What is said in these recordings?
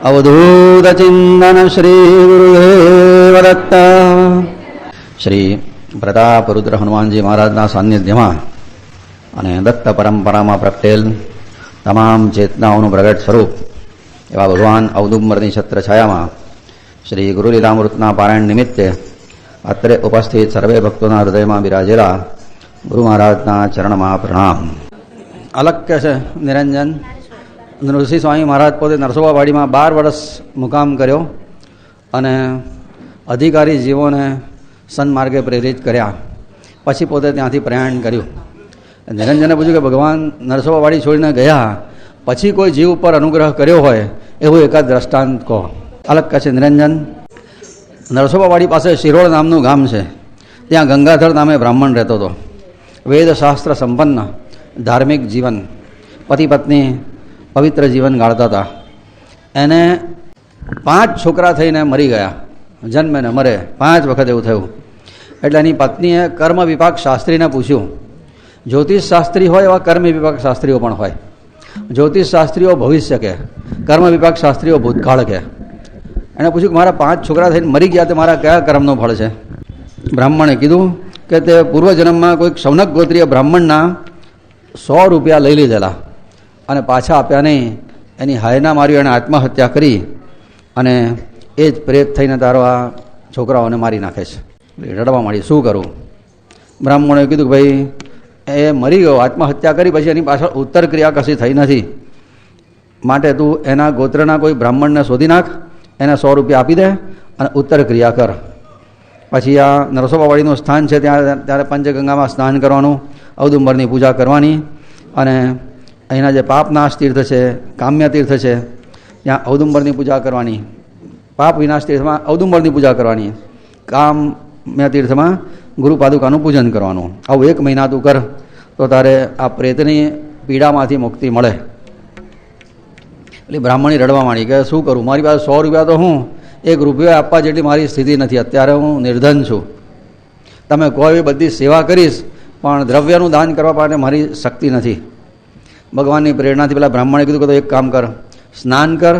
ગુરુદેવ દત્ત શ્રી પ્રતાપરુદ્ર હનુમાનજી મહારાજના સાનિધ્યમાં અને દત્ત પરંપરામાં પ્રગટેલ તમામ ચેતનાઓનું પ્રગટ સ્વરૂપ એવા ભગવાન અવદુંબરની છત્રછાયામાં શ્રી ગુરુલીલામૃતના પારાયણ નિમિત્તે અત્રે ઉપસ્થિત સર્વે ભક્તોના હૃદયમાં બિરાજેલા ગુરુ મહારાજના ચરણમાં પ્રણામ. અલક્ય છે, નિરંજન. નૃસિંહ સ્વામી મહારાજ પોતે નરસોબાવાડીમાં બાર વર્ષ મુકામ કર્યો અને અધિકારી જીવોને સન્માર્ગે પ્રેરિત કર્યા. પછી પોતે ત્યાંથી પ્રયાણ કર્યું. નિરંજને પૂછ્યું કે ભગવાન નરસોબાવાડી છોડીને ગયા, પછી કોઈ જીવ ઉપર અનુગ્રહ કર્યો હોય એવું એકાદ દ્રષ્ટાંત કહો. અલગ કહે છે, નિરંજન, નરસોબાવાડી પાસે શિરોળ નામનું ગામ છે. ત્યાં ગંગાધર નામે બ્રાહ્મણ રહેતો હતો. વેદશાસ્ત્ર સંપન્ન, ધાર્મિક જીવન. પતિ પત્ની પવિત્ર જીવન ગાળતા હતા. એને પાંચ છોકરા થઈને મરી ગયા. જન્મે ને મરે. પાંચ વખત એવું થયું. એટલે એની પત્નીએ કર્મ વિભાગ શાસ્ત્રીને પૂછ્યું. જ્યોતિષ શાસ્ત્રી હોય એવા કર્મ વિભાગ શાસ્ત્રીઓ પણ હોય. જ્યોતિષ શાસ્ત્રીઓ ભવિષ્ય કે, કર્મ વિભાગ શાસ્ત્રીઓ ભૂતકાળ કે. એણે પૂછ્યું કે મારા પાંચ છોકરા થઈને મરી ગયા તે મારા કયા કર્મનો ફળ છે? બ્રાહ્મણે કીધું કે તે પૂર્વજન્મમાં કોઈક સૌનક ગોત્રીય બ્રાહ્મણના સો રૂપિયા લઈ લીધેલા. અને પાછા આપ્યા નહીં. એની હાયના મારી એણે આત્મહત્યા કરી અને એ જ પ્રેત થઈને તારો આ છોકરાઓને મારી નાખે છે. રડવા માંડી, શું કરું? બ્રાહ્મણોએ કીધું કે ભાઈ, એ મરી ગયો, આત્મહત્યા કરી, પછી એની પાછળ ઉત્તર ક્રિયા કશી થઈ નથી. માટે તું એના ગોત્રના કોઈ બ્રાહ્મણને શોધી નાખ, એને સો રૂપિયા આપી દે અને ઉત્તર ક્રિયા કર. પછી આ નરસોબાવાડીનું સ્થાન છે ત્યાં ત્યારે પંચગંગામાં સ્નાન કરવાનું, ઔદુંબરની પૂજા કરવાની અને અહીંના જે પાપનાશ તીર્થ છે, કામ્ય તીર્થ છે, ત્યાં ઔદુંબરની પૂજા કરવાની. પાપ વિનાશ તીર્થમાં ઔદુંબરની પૂજા કરવાની. કામ્ય તીર્થમાં ગુરુ પાદુકાનું પૂજન કરવાનું. આવું એક મહિના તું કર, તો તારે આ પ્રેતની પીડામાંથી મુક્તિ મળે. એટલે બ્રાહ્મણી રડવા માંડી કે, શું કરું? મારી પાસે સો રૂપિયા તો હું? એક રૂપિયો આપવા જેટલી મારી સ્થિતિ નથી. અત્યારે હું નિર્ધન છું. તમે કોઈ બધી સેવા કરીશ, પણ દ્રવ્યનું દાન કરવા માટે મારી શક્તિ નથી. ભગવાનની પ્રેરણાથી પેલા બ્રાહ્મણે કીધું કે તો એક કામ કર, સ્નાન કર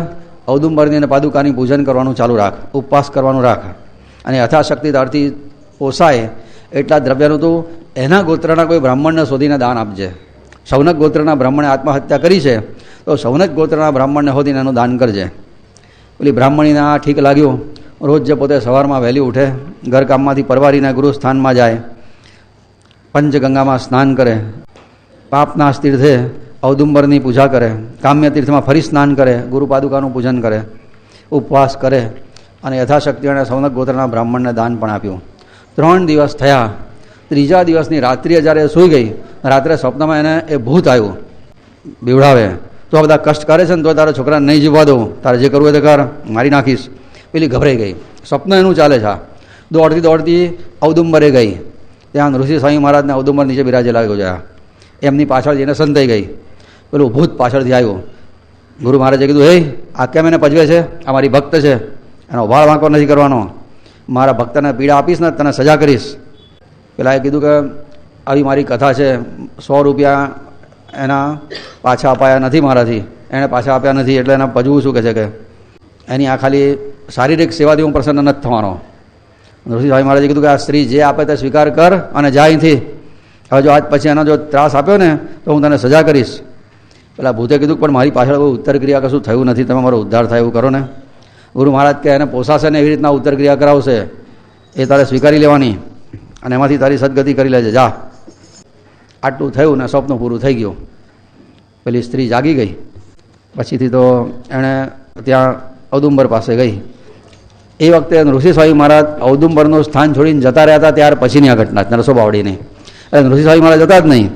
ઔદુંબરની અને પાદુકાની પૂજન કરવાનું ચાલુ રાખ, ઉપવાસ કરવાનું રાખ. અને યથાશક્તિ તારથી પોસાય એટલા દ્રવ્યનું તું એના ગોત્રના કોઈ બ્રાહ્મણને શોધીને દાન આપજે. સૌનક ગોત્રના બ્રાહ્મણે આત્મહત્યા કરી છે, તો સૌનક ગોત્રના બ્રાહ્મણને શોધીને એનું દાન કરજે. પેલી બ્રાહ્મણીને આ ઠીક લાગ્યું, રોજ જે પોતે સવારમાં વહેલી ઉઠે, ઘરકામમાંથી પરવારીના ગુરુસ્થાનમાં જાય, પંચગંગામાં સ્નાન કરે પાપના તીર્થે ઔદુંબરની પૂજા કરે કામ્ય તીર્થમાં ફરી સ્નાન કરે, ગુરુ પાદુકાનું પૂજન કરે, ઉપવાસ કરે અને યથાશક્તિ અને સૌનક ગોત્રના બ્રાહ્મણને દાન પણ આપ્યું. ત્રણ દિવસ થયા. ત્રીજા દિવસની રાત્રિએ જ્યારે સૂઈ ગઈ, રાત્રે સ્વપ્નમાં એને એ ભૂત આવ્યું. બીવડાવે. તો આ બધા કષ્ટ કરે છે ને તો તારા છોકરાને નહીં જીવવા દઉં. તારે જે કરવું હોય તે કર. મારી નાખીશ. પેલી ગભરાઈ ગઈ. સ્વપ્ન એનું ચાલે છે. દોડતી દોડતી ઔદુંબરે ગઈ. ત્યાં ઋષિ સ્વામી મહારાજને ઔદુંબર નીચે બિરાજેલા ગયા એમની પાછળ જઈને સંતાઈ ગઈ. પેલું ભૂત પાછળથી આવ્યું. ગુરુ મહારાજે કીધું, હે, આ કેમ એને પજવે છે? આ મારી ભક્ત છે. એનો વાળ વાંકો નથી કરવાનો. મારા ભક્તને પીડા આપીશ ને તને સજા કરીશ. પેલા એ કીધું કે, આવી મારી કથા છે. સો રૂપિયા એના પાછા અપાયા નથી મારાથી. એણે પાછા આપ્યા નથી, એટલે એને પજવું શું કહે છે કે? એની આ ખાલી શારીરિક સેવાથી હું પ્રસન્ન નથી થવાનો. ઋષિભાઈ મહારાજે કીધું કે, આ સ્ત્રી જે આપે તે સ્વીકાર કર અને જા અહીંથી. હવે જો આજ પછી એનો જો ત્રાસ આપ્યો ને, તો હું તને સજા કરીશ. પેલા ભૂતે કીધું પણ મારી પાછળ કોઈ ઉત્તર ક્રિયા કશું થયું નથી. તમે મારો ઉદ્ધાર થાય એવું કરો ને. ગુરુ મહારાજ કે એને પોસાશે ને એવી રીતના ઉત્તર ક્રિયા કરાવશે. એ તારે સ્વીકારી લેવાની અને એમાંથી તારી સદગતિ કરી લેજે. જા. આટલું થયું ને સ્વપ્ન પૂરું થઈ ગયું. પેલી સ્ત્રી જાગી ગઈ. પછીથી તો એણે ત્યાં ઔદુંબર પાસે ગઈ. એ વખતે ઋષિ સ્વામી મહારાજ ઔદુંબરનું સ્થાન છોડીને જતા રહ્યા હતા, ત્યાર પછીની આ ઘટના નરસોબાવડીની એટલે ઋષિ સ્વામી મહારાજ જતા જ નહીં.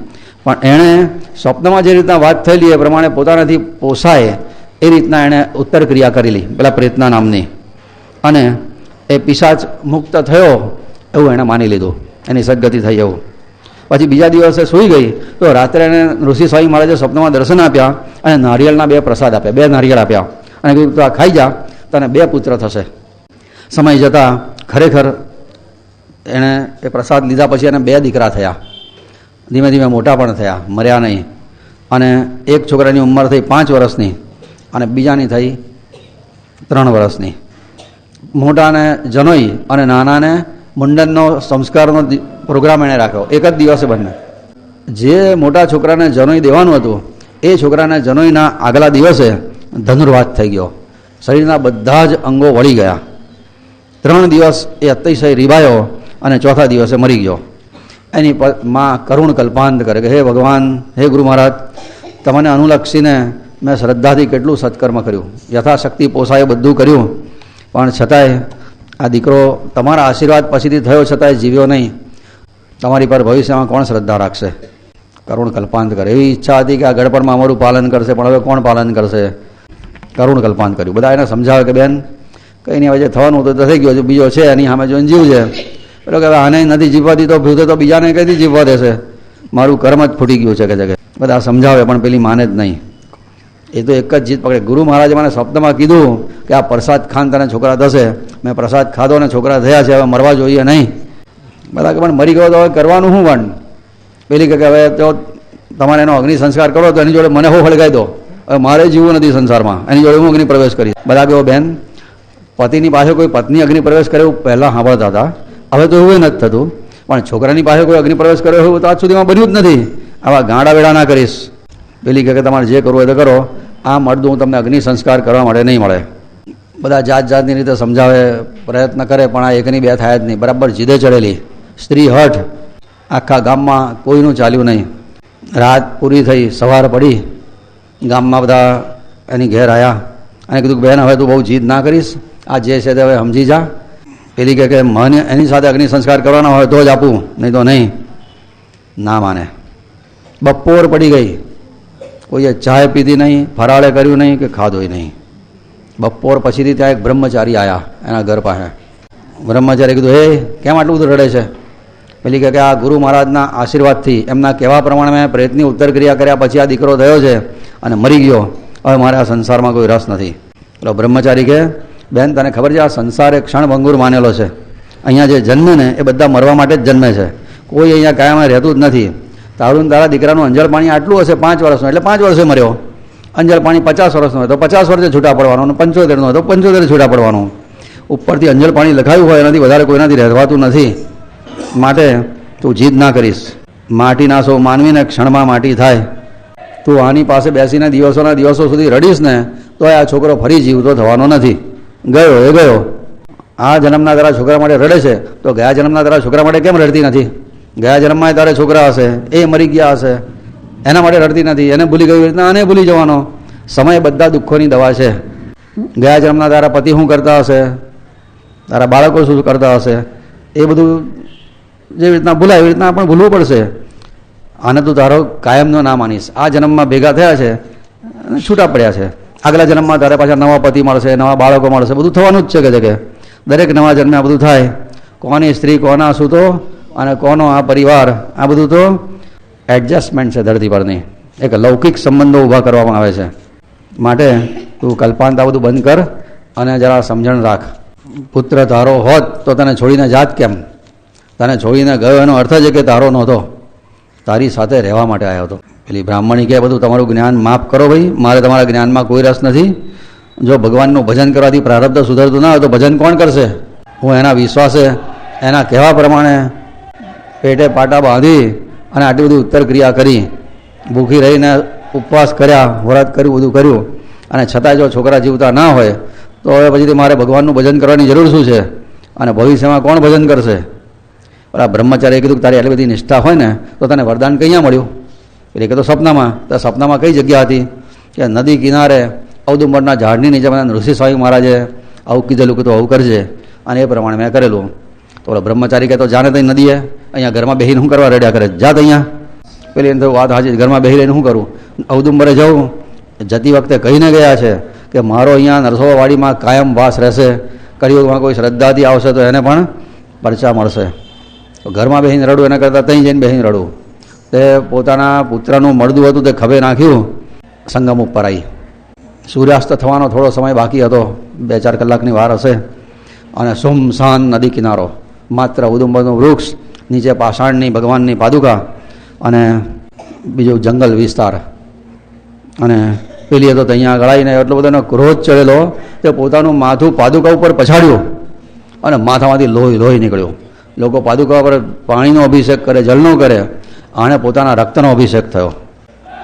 પણ એણે સ્વપ્નમાં જે રીતના વાત થયેલી એ પ્રમાણે પોતાનાથી પોસાય એ રીતના એણે ઉત્તર ક્રિયા કરેલી પેલા પ્રેતના નામની. અને એ પિશાચ મુક્ત થયો એવું એણે માની લીધું, એની સદગતિ થઈ એવું. પછી બીજા દિવસે સૂઈ ગઈ, તો રાત્રે એને ઋષિ સ્વામી મહારાજે સ્વપ્નમાં દર્શન આપ્યા અને નારિયેળના બે પ્રસાદ આપ્યા, બે નારિયેળ આપ્યા. અને કીધું આ ખાઈ જા, તને બે પુત્ર થશે. સમય જતાં ખરેખર એણે એ પ્રસાદ લીધા પછી એને બે દીકરા થયા. ધીમે ધીમે મોટા પણ થયા, મર્યા નહીં. અને એક છોકરાની ઉંમર થઈ પાંચ વર્ષની અને બીજાની થઈ ત્રણ વર્ષની. મોટાને જનોઈ અને નાનાને મુંડનનો સંસ્કારનો પ્રોગ્રામ એણે રાખ્યો. એક જ દિવસે બંને. જે મોટા છોકરાને જનોઈ દેવાનું હતું, એ છોકરાને જનોઈના આગલા દિવસે ધનુર્વાત થઈ ગયો. શરીરના બધા જ અંગો વળી ગયા. ત્રણ દિવસ એ અતિશય રીબાયો અને ચોથા દિવસે મરી ગયો. એની માં કરુણ કલ્પાંત કરે કે, હે ભગવાન, હે ગુરુ મહારાજ, તમને અનુલક્ષીને મેં શ્રદ્ધાથી કેટલું સત્કર્મ કર્યું. યથાશક્તિ પોસાય બધું કર્યું. પણ છતાંય આ દીકરો તમારા આશીર્વાદ પછીથી થયો છતાંય જીવ્યો નહીં. તમારી પર ભવિષ્યમાં કોણ શ્રદ્ધા રાખશે? કરુણ કલ્પાંત કરે. એવી ઈચ્છા હતી કે આ ગડપણમાં અમારું પાલન કરશે, પણ હવે કોણ પાલન કરશે? કરુણ કલ્પાંત કર્યું. બધા એને સમજાવે કે, બેન, કંઈ નહીં, હવે જે થવાનું તો થઈ ગયું બીજો છે, એની સામે જોઈને જીવ છે પેલો કે આને નથી જીવવા તો ભૂતે તો બીજાને કઈથી જીવવા દેશે? મારું કર્મ જ ફૂટી ગયું છે કે જગ્યાએ બધા સમજાવે, પણ પેલી માને જ નહીં. એ તો એક જ જીત પકડે. ગુરુ મહારાજે મને સ્વપ્નમાં કીધું કે આ પ્રસાદ ખાન તને છોકરા થશે. મેં પ્રસાદ ખાધો અને છોકરા થયા છે, હવે મરવા જોઈએ નહીં. બધા કે, પણ મરી ગયો તો હવે કરવાનું શું પણ પેલી કે હવે તો તમારે એનો અગ્નિ સંસ્કાર કરો તો એની જોડે મને હો ફળગાઈ દો? હવે મારે જીવવું નથી સંસારમાં. એની જોડે હું અગ્નિ પ્રવેશ કરીશ. બધા કહો બેન, પતિની પાસે કોઈ પત્ની અગ્નિ પ્રવેશ કરે એવું પહેલાં સાંભળતા હતા. હવે તો એવું નથી થતું. પણ છોકરાની પાસે કોઈ અગ્નિપ્રવેશ કર્યો હોય તો આજ સુધીમાં બન્યું જ નથી. આવા ગાંડા વેડા ના કરીશ. પેલી કે તમારે જે કરવું હોય તો કરો. આ મળતું હું તમને અગ્નિ સંસ્કાર કરવા માટે નહીં મળે. બધા જાત જાતની રીતે સમજાવે, પ્રયત્ન કરે, પણ આ એકની બે થાય જ નહીં. બરાબર જીદે ચડેલી. સ્ત્રી હઠ. આખા ગામમાં કોઈનું ચાલ્યું નહીં. રાત પૂરી થઈ, સવાર પડી. ગામમાં બધા એની ઘેર આવ્યા અને કીધું બહેન, હવે તું બહુ જીદ ના કરીશ. આ જે છે તે હવે સમજી જા. પેલી કહે કે મને એની સાથે અગ્નિ સંસ્કાર કરવાના હોય તો જ આપું, નહીં તો નહીં. ના માને. બપોર પડી ગઈ. કોઈએ ચાય પીધી નહીં, ફરાળે કર્યું નહીં કે ખાધોય નહીં. બપોર પછીથી ત્યાં એક બ્રહ્મચારી આવ્યા એના ઘર પાસે. બ્રહ્મચારી કીધું, હે, કેમ આટલું બધું રડે છે? પેલી કહે કે, આ ગુરુ મહારાજના આશીર્વાદથી એમના કહેવા પ્રમાણે મેં પ્રયત્નની ઉત્તર ક્રિયા કર્યા પછી આ દીકરો થયો છે અને મરી ગયો. હવે મારે આ સંસારમાં કોઈ રસ નથી. એટલે બ્રહ્મચારી કે બેન, તને ખબર છે આ સંસાર એક ક્ષણભંગુર માનેલો છે. અહીંયા જે જન્મે ને એ બધા મરવા માટે જ જન્મે છે. કોઈ અહીંયા કાયમ રહેતું જ નથી. તારું તારા દીકરાનું અંજળ પાણી આટલું હશે પાંચ વર્ષનું, એટલે પાંચ વર્ષે મર્યો. અંજળ પાણી પચાસ વર્ષનું હોય તો પચાસ વર્ષે છૂટા પડવાનું અને પંચોતેરનું હોય તો પંચોતેર છૂટા પડવાનું. ઉપરથી અંજળ પાણી લખાયું હોય એનાથી વધારે કોઈનાથી રહેવાતું નથી. માટે તું જીદ ના કરીશ. માટી નાશો માનવીને ક્ષણમાં માટી થાય. તું આની પાસે બેસીને દિવસોના દિવસો સુધી રડીશ ને તો આ છોકરો ફરી જીવતો થવાનો નથી. ગયો, એ ગયો. આ જન્મના તારા છોકરા માટે રડે છે. તો ગયા જન્મના તારા છોકરા માટે કેમ રડતી નથી? ગયા જન્મમાં તારે છોકરા હશે, એ મરી ગયા હશે. એના માટે રડતી નથી, એને ભૂલી ગયું રીતના આને ભૂલી જવાનો. સમય બધા દુઃખોની દવા છે. ગયા જન્મના તારા પતિ શું કરતા હશે? તારા બાળકો શું કરતા હશે? એ બધું જેવી રીતના ભૂલાય, એવી રીતના પણ ભૂલવું પડશે. આને તું તારો કાયમનો ના માનીશ. આ જન્મમાં ભેગા થયા છે અને છૂટા પડ્યા છે. આગલા જન્મમાં તારે પાછા નવા પતિ મળશે, નવા બાળકો મળશે, બધું થવાનું જ છે કે જગ્યાએ દરેક નવા જન્મે આ બધું થાય. કોની સ્ત્રી, કોના સૂતો અને કોનો આ પરિવાર? આ બધું તો એડજસ્ટમેન્ટ છે ધરતી પરની. એક લૌકિક સંબંધો ઊભા કરવામાં આવે છે. માટે તું કલ્પાંત આ બધું બંધ કર અને જરા સમજણ રાખ. પુત્ર તારો હોત તો તને છોડીને જાત કેમ? તને છોડીને ગયો એનો અર્થ જ કે તારો નહોતો. તારી સાથે રહેવા માટે આવ્યો હતો. પેલી બ્રાહ્મણી કહે, બધું તમારું જ્ઞાન માફ કરો ભાઈ, મારે તમારા જ્ઞાનમાં કોઈ રસ નથી. જો ભગવાનનું ભજન કરવાથી પ્રારબ્ધ સુધરતું ના હોય તો ભજન કોણ કરશે? હું એના વિશ્વાસે, એના કહેવા પ્રમાણે પેટે પાટા બાંધી અને આટલી બધી ઉત્તર ક્રિયા કરી. ભૂખી રહીને ઉપવાસ કર્યા, વ્રત કર્યું, બધું કર્યું. અને છતાંય જો છોકરા જીવતા ના હોય, તો હવે પછીથી મારે ભગવાનનું ભજન કરવાની જરૂર શું છે? અને ભવિષ્યમાં કોણ ભજન કરશે? પેલા બ્રહ્મચારીએ કીધું કે તારી આટલી બધી નિષ્ઠા હોય ને, તો તને વરદાન ક્યાં મળ્યું? એટલે કે તો સપનામાં તો સપનામાં કઈ જગ્યા હતી? કે નદી કિનારે ઔદુંબરના ઝાડની નીચે મને ઋષિ સ્વામી મહારાજે આવું કીધેલું કે તો આવું કરજે. અને એ પ્રમાણે મેં કરેલું. તો ઓલો બ્રહ્મચારી કહેતો જાણે તઈ નદીએ? અહીંયા ઘરમાં બેહીને શું કરવા રડ્યા કરે? જાત અહીંયા. પેલી એને વાત હાજી ઘરમાં બેહી રહીને શું કરું? અવદુંબરે જવું. જતી વખતે કહીને ગયા છે કે મારો અહીંયા નરસોવાડીમાં કાયમ વાસ રહેશે. કળિયુગમાં કોઈ શ્રદ્ધાથી આવશે તો એને પણ પરચા મળશે. તો ઘરમાં બેહીને રડું, એના કરતાં ત્યાં જઈને બેસીને રડું. તે પોતાના પુત્રનું મળદું હતું તે ખભે નાખ્યું, સંગમ ઉપર આવી. સૂર્યાસ્ત થવાનો થોડો સમય બાકી હતો, બે ચાર કલાકની વાર હશે, અને સુમસાન નદી કિનારો, માત્ર ઉદુંબરનું વૃક્ષ, નીચે પાષાણની ભગવાનની પાદુકા, અને બીજું જંગલ વિસ્તાર. અને પેલી હતો ત્યાં ગળાઈને એટલો બધો ક્રોધ ચડેલો, તે પોતાનું માથું પાદુકા ઉપર પછાડ્યું, અને માથામાંથી લોહી લોહી નીકળ્યું. લોકો પાદુકા પર પાણીનો અભિષેક કરે, જળનો કરે આણે પોતાના રક્તનો અભિષેક થયો.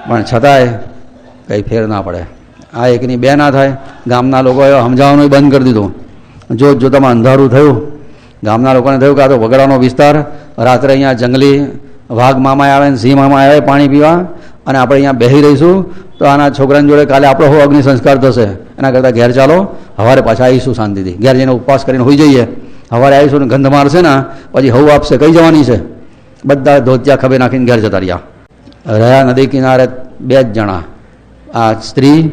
પણ છતાંય કંઈ ફેર ના પડે. આ એકની બે ના થાય. ગામના લોકોએ સમજાવવાનું બંધ કરી દીધું. જોત જોતામાં અંધારું થયું. ગામના લોકોને થયું કે આ તો વગડાનો વિસ્તાર. રાત્રે અહીંયા જંગલી વાઘ મામા આવે ને સિંહ મામા આવે પાણી પીવા. અને આપણે અહીંયા બેસી રહીશું. તો આના છોકરાની જોડે કાલે આપણો હો અગ્નિ સંસ્કાર થશે. એના કરતાં ઘેર ચાલો. સવારે પાછા આવીશું શાંતિથી. ઘેર જઈને ઉપવાસ કરીને હોઈ જઈએ. સવારે આવીશું ને ગંધ મારશે ને. પછી હવું આપશે. કઈ જવાની છે? બધા ધોતિયા ખભે નાખીને ઘેર જતા રહ્યા. રહ્યા નદી કિનારે બે જ જણા. આ સ્ત્રી,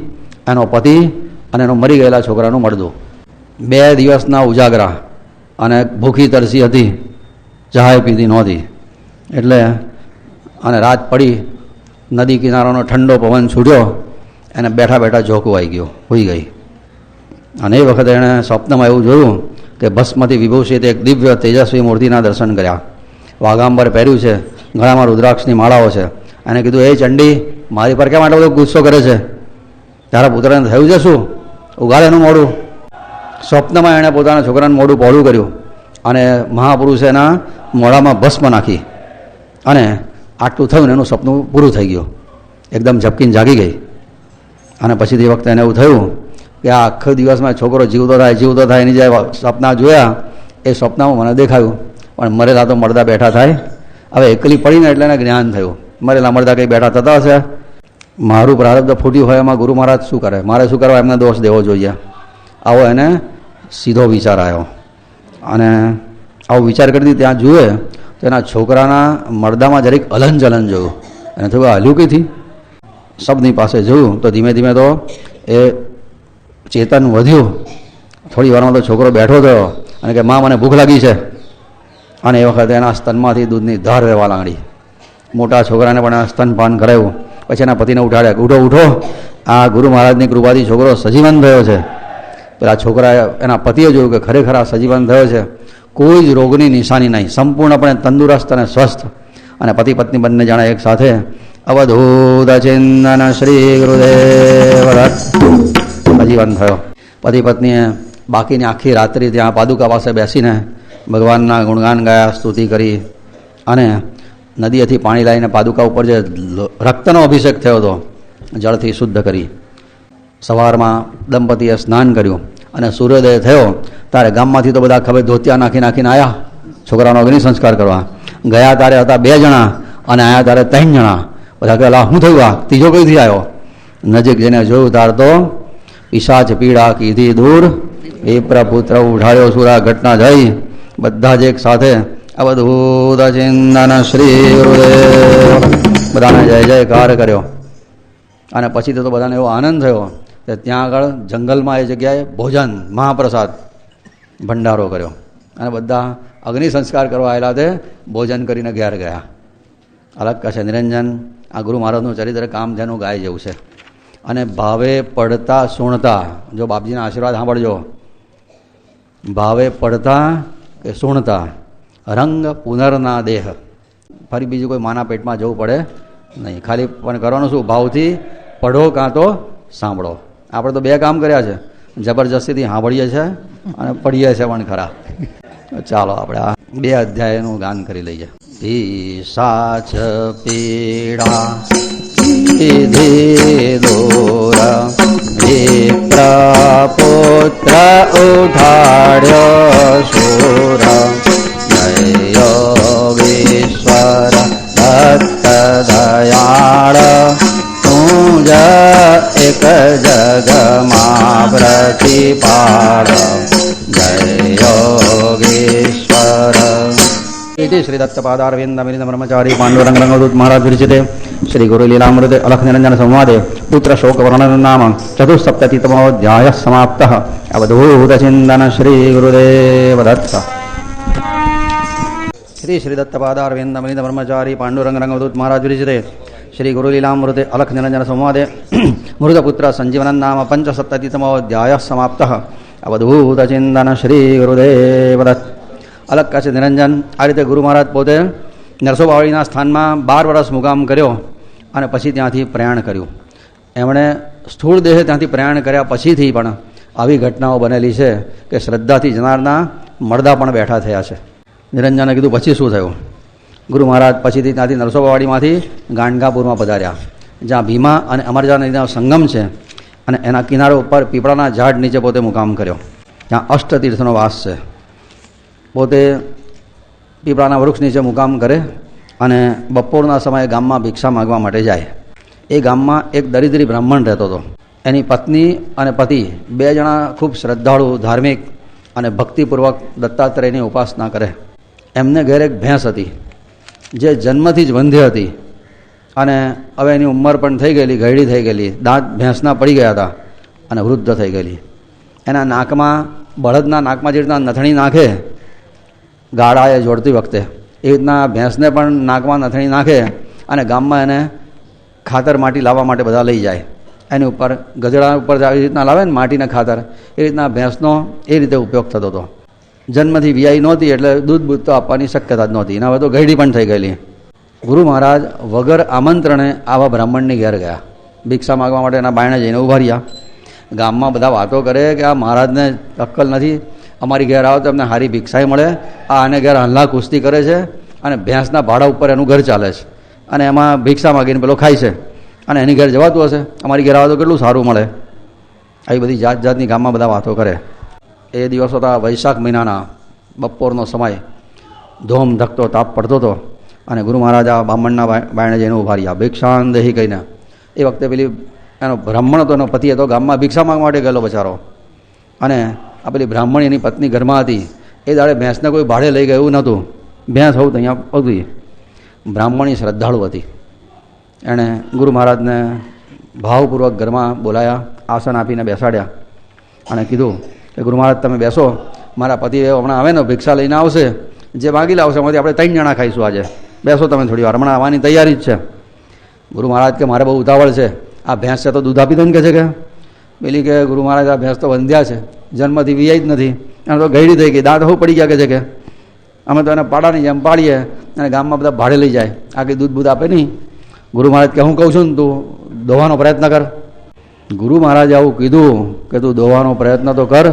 એનો પતિ અને એનો મરી ગયેલા છોકરાનું મળદું બે દિવસના ઉજાગરા અને ભૂખી તરસી હતી. ચહાય પીધી નહોતી. એટલે અને રાત પડી, નદી કિનારાનો ઠંડો પવન છૂટ્યો, એને બેઠા બેઠા ઝોકું આવી ગયો, હોઈ ગઈ. અને એ વખતે એણે સ્વપ્નમાં એવું જોયું કે ભસ્મથી વિભૂષિત એક દિવ્ય તેજસ્વી મૂર્તિના દર્શન કર્યા. વાઘાંબર પહેર્યું છે. ગળામાં રુદ્રાક્ષની માળાઓ છે. અને કીધું, એ ચંડી, મારી પર કેમ આટલો બધો ગુસ્સો કરે છે? તારા પુત્રને થયું છે શું? ઉગાડે એનું મોડું સ્વપ્નમાં એણે પોતાના છોકરાનું મોઢું પહોળું કર્યું અને મહાપુરુષે એના મોઢામાં ભસ્મ નાખી. અને આટલું થયું ને એનું સપનું પૂરું થઈ ગયું. એકદમ ઝપકીને જાગી ગઈ. અને પછી તે વખતે એને એવું થયું કે આ આખો દિવસમાં છોકરો જીવતો થાય જીવતો થાય, એની જે સપના જોયા, એ સપનામાં મને દેખાયું. પણ મરેલા તો મળતા બેઠા થાય. હવે એકલી પડીને એટલે એને જ્ઞાન થયું. મરેલા મળતા કંઈ બેઠા થતા હશે? મારું પ્રારબ્ધ ફૂટ્યું હોય એમાં ગુરુ મહારાજ શું કરે? મારે શું કરવા એમને દોષ દેવો જોઈએ? આવો એને સીધો વિચાર આવ્યો અને આવો વિચાર કરી ત્યાં જુએ તો એના છોકરાના મરદામાં જરીક અલન ચલન જોયું. એને થયું આ હલ્યું કઈથી? શબ્દની પાસે જોયું તો ધીમે ધીમે તો એ ચેતન વધ્યું. થોડી વારમાં તો છોકરો બેઠો થયો અને કે, માં, મને ભૂખ લાગી છે. અને એ વખતે એના સ્તનમાંથી દૂધની ધાર રહેવા લાગી. મોટા છોકરાને પણ સ્તનપાન કરાવ્યું પછી એના પતિને ઉઠાડ્યા, ઉઠો ઉઠો. આ ગુરુ મહારાજની કૃપાથી છોકરો સજીવન થયો છે. પેલા છોકરાએ એના પતિએ જોયું કે ખરેખર આ સજીવન થયો છે. કોઈ જ રોગની નિશાની નહીં. સંપૂર્ણપણે તંદુરસ્ત અને સ્વસ્થ. અને પતિ પત્ની બંને જણા એક સાથે, અવધૂત ચિંતન શ્રી ગુરુદેવ. સજીવન થયો. પતિ પત્નીએ બાકીની આખી રાત્રિ ત્યાં પાદુકા પાસે બેસીને ભગવાનના ગુણગાન ગાયા, સ્તુતિ કરી અને નદીએથી પાણી લાવીને પાદુકા ઉપર જે રક્તનો અભિષેક થયો હતો, જળથી શુદ્ધ કરી. સવારમાં દંપતીએ સ્નાન કર્યું અને સૂર્યોદય થયો તારે ગામમાંથી તો બધા ખબર ધોતિયા નાખી નાખીને આવ્યા છોકરાનો અગ્નિ સંસ્કાર કરવા. ગયા તારે હતા બે જણા અને આવ્યા તારે ત્રણ જણા. બધા કહેલા શું થયું આ? ત્રીજો કઈથી આવ્યો નજીક જઈને જોયું તાર તો પીડા કીધી, દૂર, એ પ્રપુત્ર ઉઠાડ્યો સુરા ઘટના જઈ બધા જ એક સાથે. અવધૂત ચિંતન શ્રી બધાને જય જયકાર કર્યો. અને પછી તો બધાને એવો આનંદ થયો કે ત્યાં આગળ જંગલમાં એ જગ્યાએ ભોજન, મહાપ્રસાદ, ભંડારો કર્યો. અને બધા અગ્નિ સંસ્કાર કરવા આવેલા તે ભોજન કરીને ઘેર ગયા. અલગ કશે નિરંજન, આ ગુરુ મહારાજનું ચરિત્ર કામ જેનું ગાય જેવું છે. અને ભાવે પડતા, સુણતા, જો બાપજીના આશીર્વાદ સાંભળજો. ભાવે પડતા કે સુણતા, રંગ પુનરના દેહ ફરી બીજું કોઈ માના પેટમાં જવું પડે નહીં. ખાલી પણ કરવાનું શું? ભાવથી પડો કાં તો સાંભળો. આપણે તો બે કામ કર્યા છે. જબરજસ્તીથી સાંભળીએ છીએ અને પડીએ છીએ પણ ખરા. ચાલો આપણે આ બે અધ્યાયનું ગાન કરી લઈએ. ઈશાચ પીડા. વિધિ દૂર વિપ્ર પુત્ર ઉઠાડ્યો સુર જય યોગેશ્વર દત્ત દયાળ તું જ એક જગમાં પ્રતિપાળ ಶ್ರೀ ಗುರು ಗುರುಲೀಲಾಮೃತ ಅಲಖನಿರಂಜನ ಸಂವಾದೆ ಪುತ್ರ ಶೋಕ ವರ್ಣನ ನಾಮ ಚತುಸ್ಸಪ್ತತಿತಮೋಧ್ಯಾಯ ಸಮಾಪ್ತ ಅವಧೂತ ಚಿಂತನ ಶ್ರೀ ಗುರುದೇವದತ್ತ ಶ್ರೀ ಶ್ರೀದತ್ತಪಾದಾರವಿಂದ ಮನಿತ ಬ್ರಹ್ಮಚಾರಿ ಪಾಂಡುರಂಗರಂಗದೂತ್ ಮಹಾರಾಜ್ ವಿರಿಚಿದೆ ಶ್ರೀ ಗುರುಲೀಲಾಮೃತೆ ಅಲಖನಿರಂಜನ ಸಂವಾದೆ ಮೃತಪುತ್ರ ಸಂಜೀವನ ನಾಮ ಪಂಚಸಪ್ತತಿತಮೋಧ್ಯಾಯ ಸಮಾಪ್ತ ಅವಧೂತ ಚಿಂತನ ಶ್ರೀ ಗುರುದೇವದತ್ અલગ કાશે નિરંજન ಗುರು રીતે ಪೋತೆ નરસોબાવળીના સ્થાનમાં બાર વર્ષ મુકામ કર્યો અને પછી ત્યાંથી પ્રયાણ કર્યું. એમણે સ્થૂળ દેહે ત્યાંથી પ્રયાણ કર્યા પછીથી પણ આવી ઘટનાઓ બનેલી છે કે શ્રદ્ધાથી જનારના મળદા પણ બેઠા થયા છે. નિરંજને કીધું, પછી શું થયું? ગુરુ મહારાજ પછીથી ત્યાંથી નરસોબાવાડીમાંથી ગાંડગાપુરમાં પધાર્યા, જ્યાં ભીમા અને અમરજા નદીનો સંગમ છે અને એના કિનારો ઉપર પીપળાના ઝાડ નીચે પોતે મુકામ કર્યો. ત્યાં અષ્ટતીર્થનો વાસ છે. પોતે પીપળાના વૃક્ષ નીચે મુકામ કરે અને બપોરના સમયે ગામમાં ભિક્ષા માગવા માટે જાય. એ ગામમાં એક દરિદ્રી બ્રાહ્મણ રહેતો હતો. એની પત્ની અને પતિ બે જણા ખૂબ શ્રદ્ધાળુ, ધાર્મિક અને ભક્તિપૂર્વક દત્તાત્રેયની ઉપાસના કરે. એમને ઘેર એક ભેંસ હતી, જે જન્મથી જ વંધ્ય હતી અને હવે એની ઉંમર પણ થઈ ગયેલી ગયડી થઈ ગયેલી. દાંત ભેંસના પડી ગયા હતા અને વૃદ્ધ થઈ ગયેલી. એના નાકમાં, બળદના નાકમાં જે રીતના નથણી નાખે ગાળાએ જોડતી વખતે. એ રીતના ભેંસને પણ નાકમાં નથણી નાખે અને ગામમાં એને ખાતર માટી લાવવા માટે બધા લઈ જાય. એની ઉપર ગધેડા ઉપર આવી રીતના લાવે ને માટીને ખાતર, એ રીતના ભેંસનો એ રીતે ઉપયોગ થતો હતો. જન્મથી વિયાઈ નહોતી એટલે દૂધ બૂધ તો આપવાની શક્યતા જ નહોતી. એના હવે તો ગયડી પણ થઈ ગયેલી. ગુરુ મહારાજ વગર આમંત્રણે આવા બ્રાહ્મણની ઘેર ગયા. ભિક્ષા માગવા માટે એના બાયણે જઈને ઊભા રહ્યા. ગામમાં બધા વાતો કરે કે આ મહારાજને અક્કલ નથી. અમારી ઘેર આવો તો એમને સારી ભિક્ષાએ મળે. આ આને ઘેર હલ્લા કુસ્તી કરે છે અને ભેંસના ભાડા ઉપર એનું ઘર ચાલે છે. અને એમાં ભિક્ષા માગીને પેલો ખાય છે. અને એની ઘેર જવાતું હશે. અમારી ઘેર આવે તો કેટલું સારું મળે. આવી બધી જાત જાતની ગામમાં બધા વાતો કરે. એ દિવસો હતા વૈશાખ મહિનાના બપોરનો સમય. ધોમ ધકતો, તાપ પડતો હતો. અને ગુરુ મહારાજ બ્રાહ્મણના બાયણે જઈને ઊભા રહ્યા. ભિક્ષાન દેહી કહીને એ વખતે પેલી એનો બ્રાહ્મણ હતો, એનો પતિ હતો. ગામમાં ભિક્ષા માગવા માટે ગયેલો બચારો. અને આ પેલી બ્રાહ્મણ એની પત્ની ઘરમાં હતી. એ દાડે ભેંસને કોઈ ભાડે લઈ ગયું નહોતું. ભેંસ હોવું તો અહીંયા હતી બ્રાહ્મણી શ્રદ્ધાળુ હતી. એણે ગુરુ મહારાજને ભાવપૂર્વક ઘરમાં બોલાયા, આસન આપીને બેસાડ્યા અને કીધું કે, ગુરુ મહારાજ, તમે બેસો. મારા પતિ હમણાં આવે ને, ભિક્ષા લઈને આવશે. જે માગી લાવશે, એમાંથી આપણે ત્રણ જણા ખાઈશું આજે. બેસો તમે થોડી વાર. હમણાં આવવાની તૈયારી જ છે. ગુરુ મહારાજ કે, મારે બહુ ઉતાવળ છે. આ ભેંસ છે તો દૂધ આપી દો ને કે છે કે? પેલી કે ગુરુ મહારાજ ભેંસ તો વંધ્યા છે. જન્મથી વિયાઈ જ નથી. એને તો ગયડી થઈ ગઈ. દાંત હું પડી ગયા કે છે કે? અમે તો એને પાડાની જેમ પાડીએ અને ગામમાં બધા ભાડે લઈ જાય. આખી દૂધ બૂધ આપે નહીં. ગુરુ મહારાજ કે, હું કહું છું ને તું દોવાનો પ્રયત્ન કર. ગુરુ મહારાજે આવું કીધું કે, તું દોવાનો પ્રયત્ન તો કર.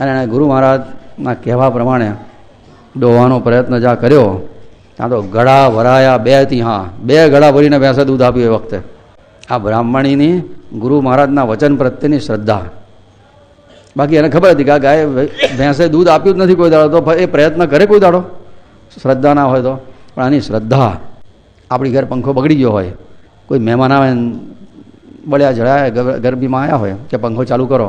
અને એણે ગુરુ મહારાજના કહેવા પ્રમાણે દોવાનો પ્રયત્ન જ્યાં કર્યો, ત્યાં તો ગળા ભરાયા બેથી હા, બે ગળા ભરીને ભેંસે દૂધ આપ્યું એ વખતે. આ બ્રાહ્મણીની ગુરુ મહારાજના વચન પ્રત્યેની શ્રદ્ધા. બાકી એને ખબર હતી કે આ ગાય ભેંસે દૂધ આપ્યું જ નથી કોઈ દાડો, તો એ પ્રયત્ન કરે કોઈ દાડો? શ્રદ્ધા ના હોય તો. પણ આની શ્રદ્ધા આપણી ઘર પંખો બગડી ગયો હોય. કોઈ મહેમાન આવે બળ્યા જળાયા ગરબીમાં આવ્યા હોય કે પંખો ચાલુ કરો.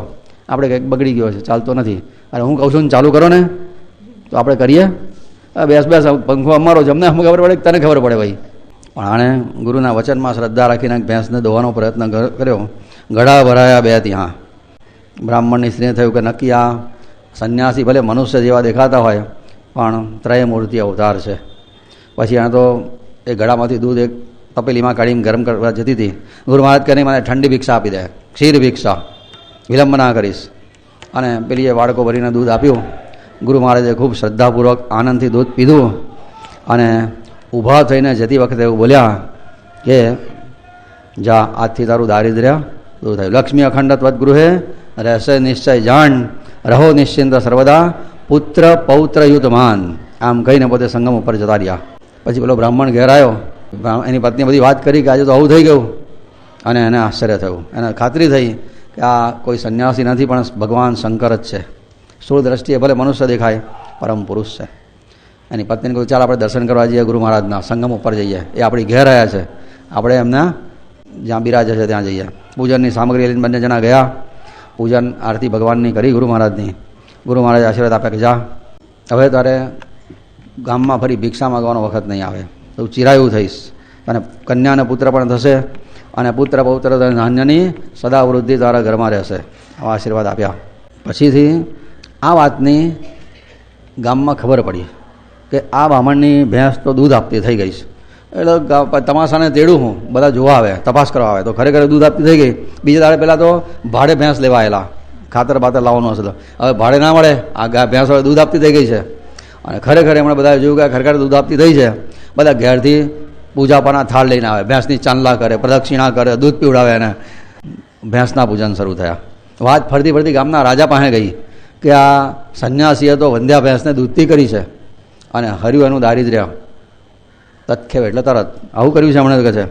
આપણે કંઈક બગડી ગયો છે, ચાલતો નથી. અને હું કહું છું ને ચાલુ કરો ને. તો આપણે કરીએ. બેસ બેસ પંખો અમારો જ અમને ખબર પડે તને ખબર પડે ભાઈ. પણ આણે ગુરુના વચનમાં શ્રદ્ધા રાખીને ભેંસને દોવાનો પ્રયત્ન કર્યો. ગળા ભરાયા બે ત્યાં બ્રાહ્મણની સ્ત્રીને થયું કે નક્કી આ સંન્યાસી ભલે મનુષ્ય જેવા દેખાતા હોય, પણ ત્રય મૂર્તિ અવતાર છે. પછી એણે તો એ ગળામાંથી દૂધ એક તપેલીમાં કાઢીને ગરમ કરવા જતી હતી. ગુરુ મહારાજ કરીને મને ઠંડી ભિક્ષા આપી દે. ક્ષીર ભિક્ષા. વિલંબ ના કરીશ. અને પેલી એ બાળકો ભરીને દૂધ આપ્યું. ગુરુ મહારાજે ખૂબ શ્રદ્ધાપૂર્વક આનંદથી દૂધ પીધું અને ઊભા થઈને જતી વખતે એવું બોલ્યા કે, જા, આજથી તારું દારિદ્ર્ય દૂર થયું. લક્ષ્મી અખંડત્વત ગૃહે રહેશે નિશ્ચય જાણ. રહો નિશ્ચિંત સર્વદા પુત્ર પૌત્ર યુદ્ધમાન. આમ કહીને પોતે સંગમ ઉપર જતા રહ્યા. પછી પેલો બ્રાહ્મણ ઘેર આવ્યો એની પત્ની બધી વાત કરી કે આજે તો આવું થઈ ગયું. અને એને આશ્ચર્ય થયું. એને ખાતરી થઈ કે આ કોઈ સંન્યાસી નથી, પણ ભગવાન શંકર જ છે. સૂળ દ્રષ્ટિએ ભલે મનુષ્ય દેખાય, પરમ પુરુષ છે. એની પત્નીને કહ્યું, ચાલ આપણે દર્શન કરવા જઈએ ગુરુ મહારાજના, સંગમ ઉપર જઈએ. એ આપણી ઘેર રહ્યા છે. આપણે એમના જ્યાં બિરાજે છે ત્યાં જઈએ. પૂજનની સામગ્રી લઈને બંને જણા ગયા. પૂજન આરતી ભગવાનની કરી ગુરુ મહારાજની. ગુરુ મહારાજ આશીર્વાદ આપે કે જા. હવે તારે ગામમાં ફરી ભિક્ષા માગવાનો વખત નહીં આવે. તું ચિરાયું થઈશ. અને કન્યા અને પુત્ર પણ થશે અને પુત્ર પૌત્ર ધાન્યની સદા વૃદ્ધિ તારા ઘરમાં રહેશે. આવા આશીર્વાદ આપ્યા. પછીથી આ વાતની ગામમાં ખબર પડી. કે આ બ્રાહ્મણની ભેંસ તો દૂધ આપતી થઈ ગઈ છે. એટલે તમાશાને તેડું હું, બધા જોવા આવે, તપાસ કરવા આવે. તો ખરેખર દૂધ આપતી થઈ ગઈ. બીજા દાડે પહેલાં તો ભાડે ભેંસ લેવા આવેલા ખાતર બાતર લાવવાનું હશે હવે ભાડે ના મળે, આ ગા ભેંસ હવે દૂધ આપતી થઈ ગઈ છે. અને ખરેખર એમણે બધા જોયું કે ખરેખર દૂધ આપતી થઈ છે. બધા ઘેરથી પૂજાપાના થાળ લઈને આવે. ભેંસની ચાંદલા કરે, પ્રદક્ષિણા કરે, દૂધ પીવડાવે એને ભેંસના પૂજન શરૂ થયા. વાત ફરતી ફરતી ગામના રાજા પાસે ગઈ કે આ સંન્યાસીએ તો વંધ્યા ભેંસને દૂધથી કરી છે. અને હર્યું એનું દારિદ્ર્ય. તત્ખેવ એટલે તરત. આવું કર્યું છે હમણાં કહે છે,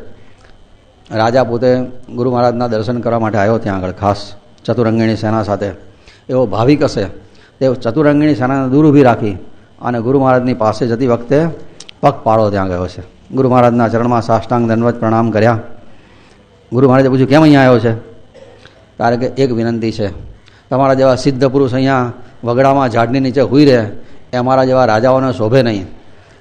રાજા પોતે ગુરુ મહારાજના દર્શન કરવા માટે આવ્યો ત્યાં આગળ, ખાસ ચતુરંગીણી સેના સાથે. એવો ભાવિક હશે. તે ચતુરંગીણી સેનાને દૂર ઊભી રાખી અને ગુરુ મહારાજની પાસે જતી વખતે પગ પાડો ત્યાં ગયો છે. ગુરુ મહારાજના ચરણમાં સાષ્ટાંગ દંડવત પ્રણામ કર્યા. ગુરુ મહારાજે પૂછ્યું, કેમ અહીંયા આવ્યો છે? કારણ કે, એક વિનંતી છે. તમારા જેવા સિદ્ધ પુરુષ અહીંયા વગડામાં ઝાડની નીચે હુઈ રહે. એ અમારા જેવા રાજાઓને શોભે નહીં.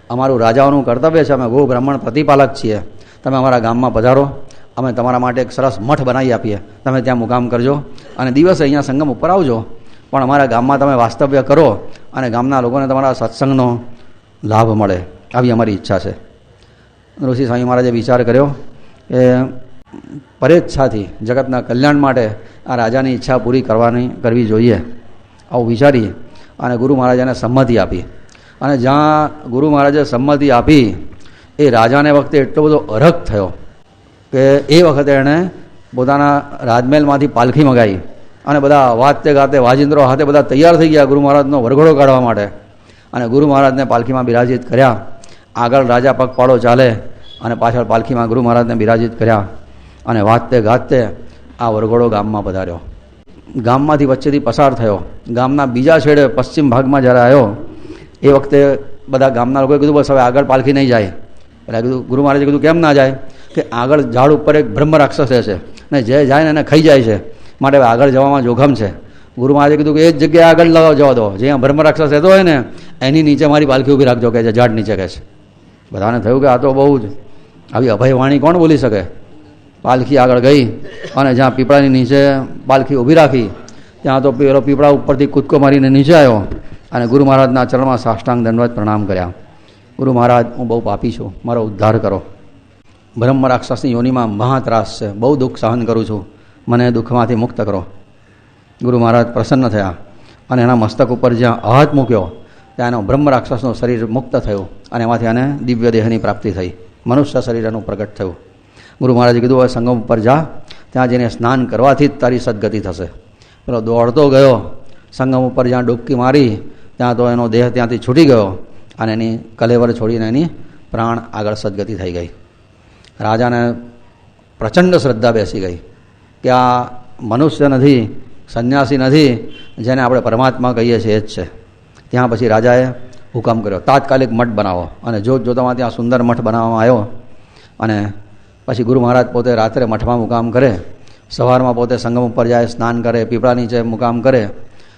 અમારું રાજાઓનું કર્તવ્ય છે, અમે ગો બ્રાહ્મણ પ્રતિપાલક છીએ. તમે અમારા ગામમાં પધારો, અમે તમારા માટે એક સરસ મઠ બનાવી આપીએ. તમે ત્યાં મુકામ કરજો અને દિવસે અહીંયા સંગમ ઉપર આવજો. પણ અમારા ગામમાં તમે વાસ્તવ્ય કરો અને ગામના લોકોને તમારા સત્સંગનો લાભ મળે. આવી અમારી ઈચ્છા છે. ઋષિ સ્વામી મહારાજે વિચાર કર્યો કે પરેચ્છાથી જગતના કલ્યાણ માટે આ રાજાની ઈચ્છા પૂરી કરવાની, કરવી જોઈએ. આવું વિચારી અને ગુરુ મહારાજાને સંમતિ આપી. અને જ્યાં ગુરુ મહારાજે સંમતિ આપી, એ રાજાને વખતે એટલો બધો અરખ થયો કે એ વખતે એણે પોતાના રાજમહેલમાંથી પાલખી મગાવી. અને બધા વાતે ગાતે વાજિંદ્રો હાથે બધા તૈયાર થઈ ગયા ગુરુ મહારાજનો વરઘોડો કાઢવા માટે. અને ગુરુ મહારાજને પાલખીમાં બિરાજિત કર્યા. આગળ રાજા પગપાળો ચાલે અને પાછળ પાલખીમાં ગુરુ મહારાજને બિરાજિત કર્યા. અને વાતે ગાતે આ વરઘોડો ગામમાં પધાર્યો. ગામમાંથી વચ્ચેથી પસાર થયો. ગામના બીજા છેડે પશ્ચિમ ભાગમાં જ્યારે આવ્યો, એ વખતે બધા ગામના લોકોએ કીધું, બસ હવે આગળ પાલખી નહીં જાય. એટલે કીધું, ગુરુ મહારાજે કીધું, કેમ ના જાય? કે આગળ ઝાડ ઉપર એક બ્રહ્મ રાક્ષસ રહેશે ને જે જાય ને એને ખાઈ જાય છે. માટે હવે આગળ જવામાં જોખમ છે. ગુરુ મહારાજે કીધું કે, એ જ જગ્યાએ આગળ લગાવ જવા દો. જ્યાં બ્રહ્મ રાક્ષસ રહેતો હોય ને, એની નીચે મારી પાલખી ઊભી રાખજો કે છે, ઝાડ નીચે કહે છે. બધાને થયું કે આ તો બહુ જ આવી અભયવાણી કોણ બોલી શકે? પાલખી આગળ ગઈ અને જ્યાં પીપળાની નીચે પાલખી ઊભી રાખી, ત્યાં તો પેલો પીપળા ઉપરથી કૂદકો મારીને નીચે આવ્યો અને ગુરુ મહારાજના ચરણમાં સાષ્ટાંગ દંડવત પ્રણામ કર્યા. ગુરુ મહારાજ, હું બહુ પાપી છું, મારો ઉદ્ધાર કરો. બ્રહ્મ રાક્ષસની યોનિમાં મહાત્રાસ છે, બહુ દુઃખ સહન કરું છું, મને દુઃખમાંથી મુક્ત કરો. ગુરુ મહારાજ પ્રસન્ન થયા અને એના મસ્તક ઉપર જ્યાં હાથ મૂક્યો, ત્યાં એનો બ્રહ્મ રાક્ષસનું શરીર મુક્ત થયું અને એમાંથી એને દિવ્ય દેહની પ્રાપ્તિ થઈ. મનુષ્ય શરીર એનું પ્રગટ થયું. ગુરુ મહારાજે કીધું, હવે સંગમ ઉપર જા, ત્યાં જઈને સ્નાન કરવાથી જ તારી સદગતિ થશે. પેલો દોડતો ગયો, સંગમ ઉપર જ્યાં ડૂબકી મારી, ત્યાં તો એનો દેહ ત્યાંથી છૂટી ગયો અને એની કલેવર છોડીને એની પ્રાણ આગળ સદગતિ થઈ ગઈ. રાજાને પ્રચંડ શ્રદ્ધા બેસી ગઈ કે આ મનુષ્ય નથી, સંન્યાસી નથી, જેને આપણે પરમાત્મા કહીએ છીએ એ જ છે. ત્યાં પછી રાજાએ હુકમ કર્યો, તાત્કાલિક મઠ બનાવો. અને જોત જોતામાં ત્યાં સુંદર મઠ બનાવવામાં આવ્યો અને પછી ગુરુ મહારાજ પોતે રાત્રે મઠમાં મુકામ કરે, સવારમાં પોતે સંગમ ઉપર જાય, સ્નાન કરે, પીપળા નીચે મુકામ કરે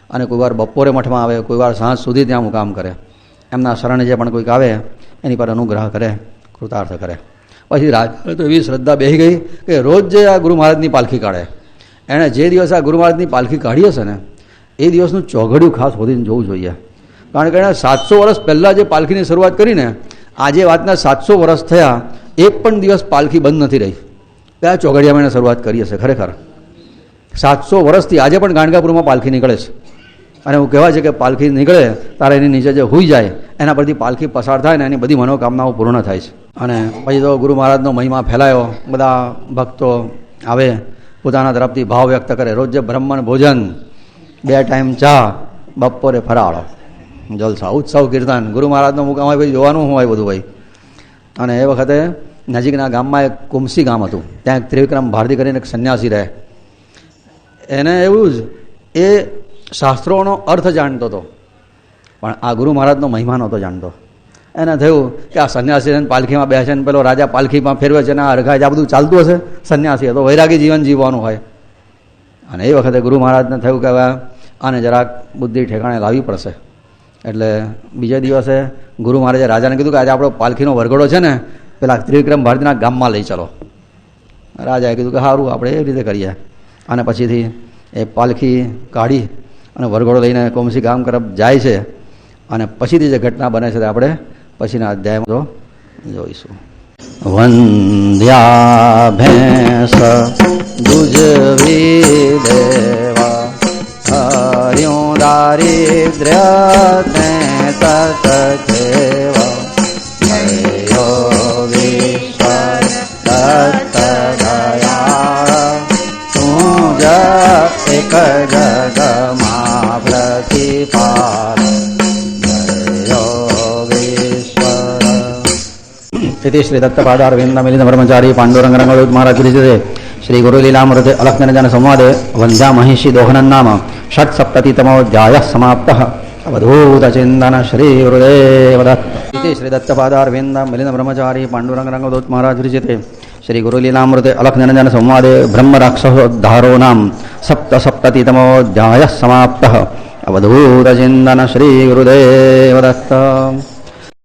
અને કોઈ વાર બપોરે મઠમાં આવે કોઈ વાર સાંજ સુધી ત્યાં મુકામ કરે. એમના શરણે જે પણ કોઈક આવે, એની પર અનુગ્રહ કરે, કૃતાર્થ કરે. પછી રાજ તો એવી શ્રદ્ધા બેહી ગઈ કે રોજ જે આ ગુરુ મહારાજની પાલખી કાઢે. એણે જે દિવસે આ ગુરુ મહારાજની પાલખી કાઢી હશે ને, એ દિવસનું ચોઘડિયું ખાસ શોધીને જોવું જોઈએ. કારણ કે એણે સાતસો વર્ષ પહેલાં જે પાલખીની શરૂઆત કરીને, આજે વાતના સાતસો વર્ષ થયા એક પણ દિવસ પાલખી બંધ નથી રહી. કયા ચોગડિયામાં એને શરૂઆત કરી હશે, ખરેખર. સાતસો વર્ષથી આજે પણ ગાણગાપુરમાં પાલખી નીકળે છે. અને એવું કહેવાય છે કે પાલખી નીકળે, તારે એની નીચે જે હોઈ જાય, એના પરથી પાલખી પસાર થાય ને એની બધી મનોકામનાઓ પૂર્ણ થાય છે. અને પછી તો ગુરુ મહારાજનો મહિમા ફેલાયો, બધા ભક્તો આવે, પોતાના તરફથી ભાવ વ્યક્ત કરે, રોજ જે બ્રહ્મણ ભોજન, બે ટાઈમ ચા, બપોરે ફરાળો. જલસા, ઉત્સવ, કીર્તન. ગુરુ મહારાજનો મુકામ હોય જોવાનું જોવાનું હોય બધું ભાઈ? અને એ વખતે નજીકના ગામમાં એક કુમસી ગામ હતું. ત્યાં એક ત્રિવિક્રમ ભારતી કરીને એક સંન્યાસી રહે. એને એવું જ એ શાસ્ત્રોનો અર્થ જાણતો હતો. પણ આ ગુરુ મહારાજનો મહિમા નહોતો જાણતો. એને થયું કે આ સંન્યાસી પાલખીમાં બેસે ને પેલો રાજા પાલખીમાં ફેરવે છે ને આ અરઘાય છે આ બધું ચાલતું હશે? સંન્યાસી તો વૈરાગી જીવન જીવવાનું હોય. અને એ વખતે ગુરુ મહારાજને થયું કે હવે આને જરાક બુદ્ધિ ઠેકાણે લાવવી પડશે. એટલે બીજા દિવસે ગુરુ મહારાજે રાજાને કીધું કે આજે આપણો પાલખીનો વરઘોડો છે ને, પેલા ત્રિવિક્રમ ભારતીના ગામમાં લઈ ચાલો. રાજાએ કીધું કે સારું આપણે એ રીતે કરીએ. અને પછીથી એ પાલખી કાઢી અને વરઘોડો લઈને કોમસી ગામ તરફ જાય છે. અને પછીથી જે ઘટના બને છે તે આપણે પછીના અધ્યાયમાં જોઈશું. વંધ્યા ભેંસ દુજવી દેવા હર્યું દારિદ્ર્ય તે ಶ್ರೀ ಶ್ರೀದತ್ತ ಪಾದಾರವಿಂದ ಮಿಲಿದ ಬ್ರಹ್ಮಚಾರಿ ಪಾಂಡುರಂಗರಂಗಳು ಮಹಾರಾಜ್ ವಿರಚಿತೆ ಶ್ರೀ ಗುರು ಲೀಲಾಮೃತ ಅಲಕ್ನರಜನ ಸಂವಾದೆ ವಂದ್ಯಾ ಮಹಿಷಿ ದೋಹನನ್ ನಾಮ ಷಟ್ ಸಪ್ತತಿತಮೋ ಜಾಯ ಸಮಾಪ್ತ ಅವಧೂತ ಚಿಂತನ ಶ್ರೀ ಹೃದಯದತ್ತ ಶ್ರೀದತ್ತ ಪಾದಾರವಿಂದ ಮಿಲಿದ ಬ್ರಹ್ಮಚಾರಿ ಪಾಂಡುರಂಗರಂಗದೂತ್ ಮಹಾರಾಜ್ ವಿರಚಿತೆ ಶ್ರೀ ಗುರು ಲೀಲಾಮೃತ ಅಲಕ್ನರಜನ ಸಂವಾದೆ ಬ್ರಹ್ಮರಾಕ್ಷಸೋದ್ಧಾರೋ ನಾಮ ಸಪ್ತ ಸಪ್ತತಿತಮೋ ಜಾಯ ಸಮಾಪ್ತ ಅವಧೂತ ಚಿಂತನ ಶ್ರೀ ಗುರುದೇವದತ್ತ